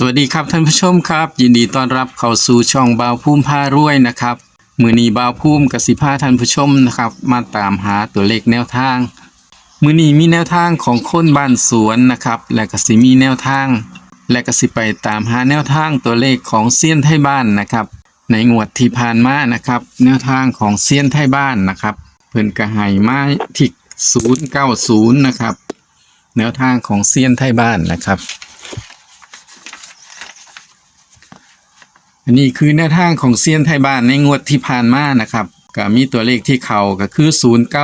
สวัสดีครับท่านผู้ชมครับ ยินดีต้อนรับเข้าสู่ช่องบาวพุ่มผ้ารวยนะครับมือนีบาวพุ่มกสิพาท่านผู้ชมนะครับ มาตามหาตัวเลขแนวทาง มือนีมีแนวทางของคนบ้านสวนนะครับ และกสิมีแนวทาง และกสิไปตามหาแนวทางตัวเลขของเซียนไทยบ้านนะครับ ในงวดที่ผ่านมานะครับ แนวทางของเซียนไทยบ้านนะครับ เพิ่นกระหายมาที่090นะครับแนวทางของเซียนไทยบ้านนะครับ อันนี้คือแนวทางของเซียนไทยบ้านในงวดที่ผ่านมานะครับก็มีตัวเลขที่เขาก็คือ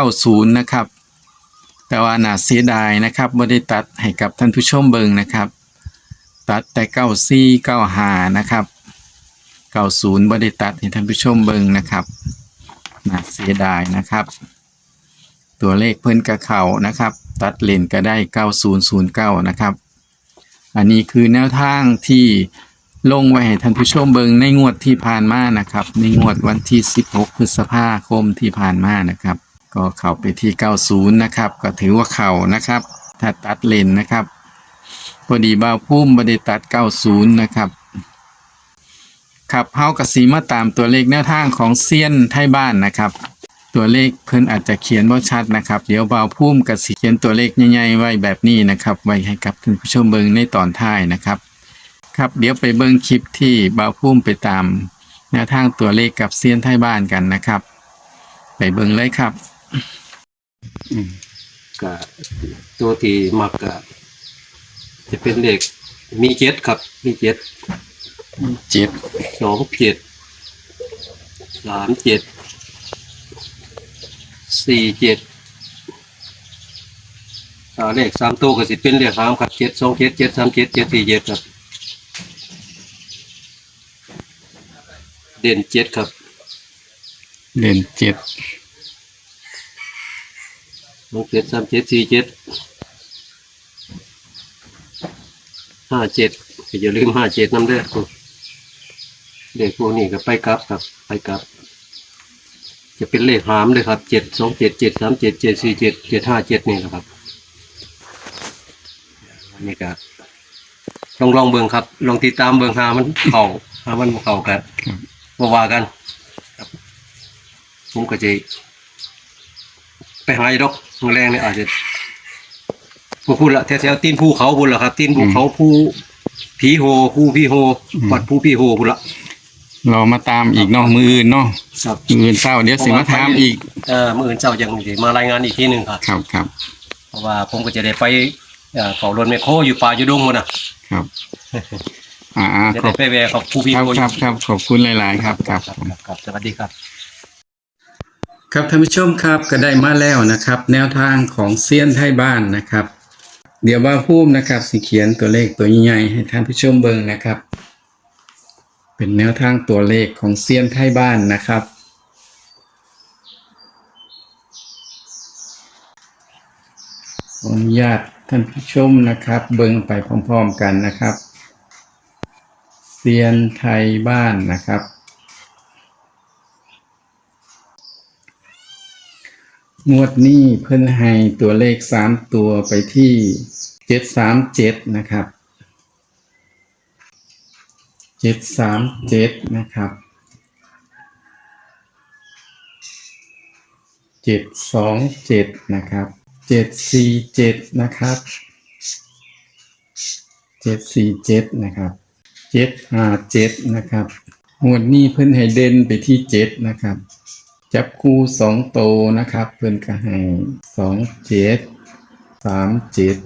090 นะครับ แต่ว่าน่าเสียดายนะครับไม่ได้ตัดให้กับท่านผู้ชมเบิงนะครับ ตัดแต่ 94 95 นะครับ 90ไม่ได้ตัดให้ท่านผู้ชมเบิงนะครับน่าเสียดายนะครับ ตัวเลขเพิ่นกระเขานะครับ ตัดเลนก็ได้ 9009 นะครับ อันนี้คือแนวทางที่ ลงไว้ให้ท่านผู้ชมเบิงในงวดที่ผ่านมานะครับ ในงวดวันที่ 16 พฤษภาคมที่ผ่านมานะครับ ก็เข้าไปที่ 90 นะครับ ก็ถือว่าเข่านะครับ ถ้าตัดเลนนะครับพอดีบ่าวพุ่มบดิตัด 90 นะครับครับเฮากระสีมาตามตัวเลขแนวทางของเซียนไทยบ้านนะครับ ตัวเลขเพิ่นอาจจะเขียนบ่ชัดนะครับ เดี๋ยวบ่าวพุ่มกับสีเขียนตัวเลขใหญ่ๆไว้แบบนี้นะครับ ไว้ให้กับท่านผู้ชมเบิงในตอนท้ายนะครับ ครับเดี๋ยวไปเบิ่งคลิปที่บ่าวพุ่มไปตามแนวทางตัวเลขกับเซียนไทยบ้านกันนะครับ ไปเบิ่งเลยครับก็ตัวที่มักก็จะเป็นเลขมีเจ็ดครับ มีเจ็ดเจ็ดสองเจ็ดสามเจ็ดสี่เจ็ดอ่าเลขสามตัวก็สิเป็นเลขสามครับเจ็ดสองเจ็ดเจ็ดสามเจ็ดเจ็ดสี่เจ็ดครับ เด่นเจ็ดครับ เด่นเจ็ดสองเจ็ดสามเจ็ดสี่เจ็ดห้าเจ็ดก็อย่าลืมห้าเจ็ดน้ำเด้อเลขพวกนี้ก็ไปกลับครับ ไปกลับ จะเป็นเลขหามเลยครับเจ็ดสองเจ็ดเจ็ดสามเจ็ดเจ็ดสี่เจ็ดเจ็ดห้าเจ็ดนี่นะครับอันนี้ก็ลองลองเบิ่งครับ ลองติดตามเบิ่งหามันเข่าหามันบ่เข่ากัน ครับว่าว่ากันครับผมก็จะไปหาอยู่ดอกมื้อแรงนี่อาจจะพวกพูดละแถวๆตีนภูเขาพุ่นละครับ ตีนภูเขาภูผีโฮภูพี่โฮวัดภูพี่โฮพุ่นละเรามาตามอีกเนาะมืออื่นเนาะครับมืออื่นเศร้าเดี๋ยวสิมาถามอีกเอ่อมื่ออื่นเช้ายังสิมารายงานอีกทีหนึ่งครับครับครับเพราะว่าผมก็จะได้ไปเอ่อเฝ้ารถแมคโครอยู่ป่าอยู่ดงหมดนะครับ อ่าอ่าจะขอได้บไปแวะกับผู้พี่ครับโฮครับครับขอบคุณหลาย ๆ ครับครับครับครับ สวัสดีครับ ครับท่านผู้ชมครับก็ได้มาแล้วนะครับ แนวทางของเซียนไทยบ้านนะครับ เดี๋ยวว่าพูมนะครับสิเขียนตัวเลขตัวใหญ่ๆให้ท่านผู้ชมเบิ่งนะครับ เป็นแนวทางตัวเลขของเซียนไทยบ้านนะครับ ขออนุญาตท่านผู้ชมนะครับ เบิ่งไปพร้อม ๆ กันนะครับ เซียนไทยบ้านนะครับ งวดนี้เพิ่นให้ตัวเลขสามตัวไปที่เจ็ดสามเจ็ดนะครับเจ็ดสามเจ็ดนะครับเจ็ดสองเจ็ดนะครับเจ็ดสี่เจ็ดนะครับเจ็ดสี่เจ็ดนะครับ เจ็ดห้าเจ็ดนะครับงวดนี้เพิ่นให้เด่นไปที่เจ็ดนะครับ จับคู่สองโตนะครับ เพื่อนก็ให้สองเจ็ดสามเจ็ด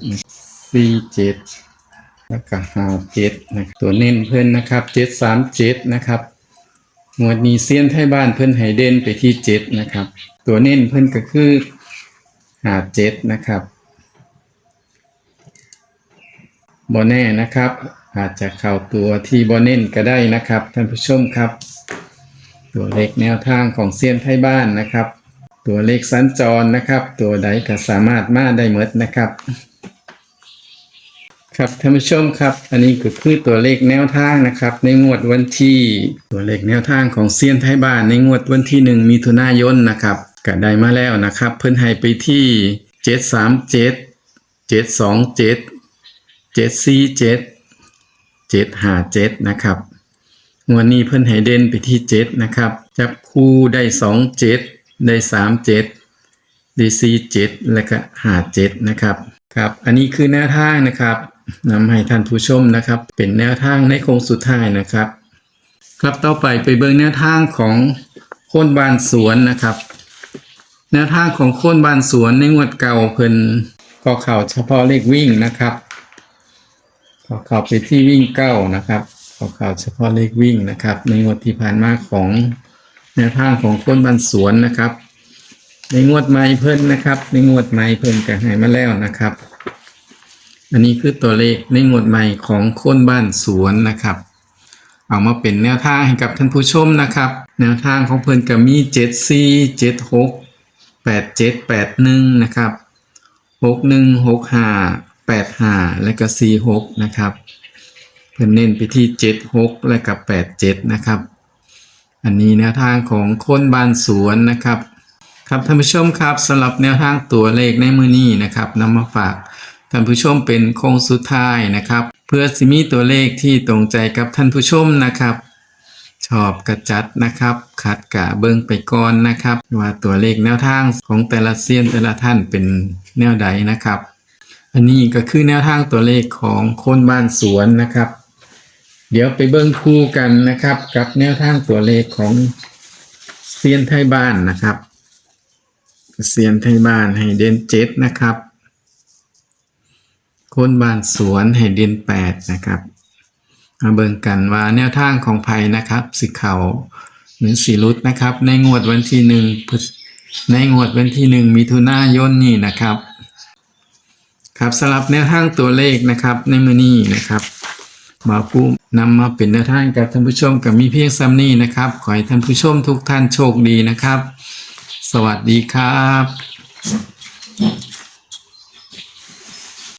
สี่เจ็ดแล้วก็ห้าเจ็ดนะตัวเน้นเพื่อนนะครับเจ็ดสามเจ็ดนะครับหมวดนี้เซียนไทยบ้านเพื่อนให้เด่นไปที่เจ็ดนะครับ ตัวเน้นเพื่อนก็คือห้าเจ็ดนะครับ บอแน่นะครับ อาจจะเข้าตัวที่บอเน้นก็ได้นะครับ ท่านผู้ชมครับ ตัวเลขแนวทางของเซียนไทยบ้านนะครับ ตัวเลขสัญจรนะครับ ตัวใดก็สามารถมาได้หมดนะครับ ครับท่านผู้ชมครับ อันนี้ก็คือตัวเลขแนวทางนะครับ ในงวดวันที่ตัวเลขแนวทางของเซียนไทยบ้าน ในงวดวันที่หนึ่งมิถุนายนนะครับก็ได้มาแล้วนะครับ เพิ่นให้ไปที่เจ็ดสามเจ็ดเจ็ดสองเจ็ด เจ็ดสี่เจ็ดเจ็ดหาเจ็ดนะครับงวดนี้เพิ่นให้เด่นไปที่เจ็ดนะครับ จับคู่ได้สองเจ็ดได้สามเจ็ดได้สี่เจ็ดแล้วก็หาเจ็ดนะครับครับ อันนี้คือแนวทางนะครับนำให้ท่านผู้ชมนะครับ เป็นแนวทางในโค้งสุดท้ายนะครับ ครับต่อไปไปเบิ่งแนวทางของโคนบานสวนนะครับ แนวทางของโคนบานสวนในงวดเก่าเพิ่นก็เข่าเฉพาะเลขวิ่งนะครับ ก็เข่าวไปที่วิ่งเก้านะครับก็เข่าวเฉพาะเลขวิ่งนะครับ ในงวดที่ผ่านมาของแนวทางของโคนบานสวนนะครับ ในงวดใหม่เพิ่นนะครับ ในงวดใหม่เพิ่นก็ให้มาแล้วนะครับ อันนี้คือตัวเลขในงวดใหม่ของโคนบ้านสวนนะครับ เอามาเป็นแนวทางให้กับท่านผู้ชมนะครับ แนวทางของเพิ่นก็มี7 4 7 6 8 7 8 1นะครับ6 1 6 5 8 5 และก็4 6นะครับ เพิ่นเน้นไปที่ 7 6 และก็8 7 นะครับ อันนี้แนวทางของคนบ้านสวนนะครับ ครับท่านผู้ชมครับสำหรับแนวทางตัวเลขในมือนี้นะครับนำมาฝากท่านผู้ชมเป็นโค้งสุดท้ายนะครับ เพื่อสิมีตัวเลขที่ตรงใจกับท่านผู้ชมนะครับ ชอบกระจัดนะครับ ขัดกะเบิ้งไปก่อนนะครับ ว่าตัวเลขแนวทางของแต่ละเซียนแต่ละท่านเป็นแนวใดนะครับ อันนี้ก็คือแนวทางตัวเลขของคนบ้านสวนนะครับ เดี๋ยวไปเบิ้งคู่กันนะครับ กับแนวทางตัวเลขของเซียนไทยบ้านนะครับเซียนไทยบ้านให้เด่นเจ็ดนะครับ คนบ้านสวนให้เด่นแปดนะครับมาเบิ่งกันว่าแนวทางของภัยนะครับสิเขาหรือสีรุดนะครับ ในงวดวันที่หนึ่งในงวดวันที่หนึ่งมิถุนายนนี้นะครับ ครับสำหรับแนวทางตัวเลขนะครับในมือนี้นะครับมาผู้นำมาเป็นแนวทางกับท่านผู้ชมกับมีเพียงซัมนี่นะครับ ขอให้ท่านผู้ชมทุกท่านโชคดีนะครับ สวัสดีครับ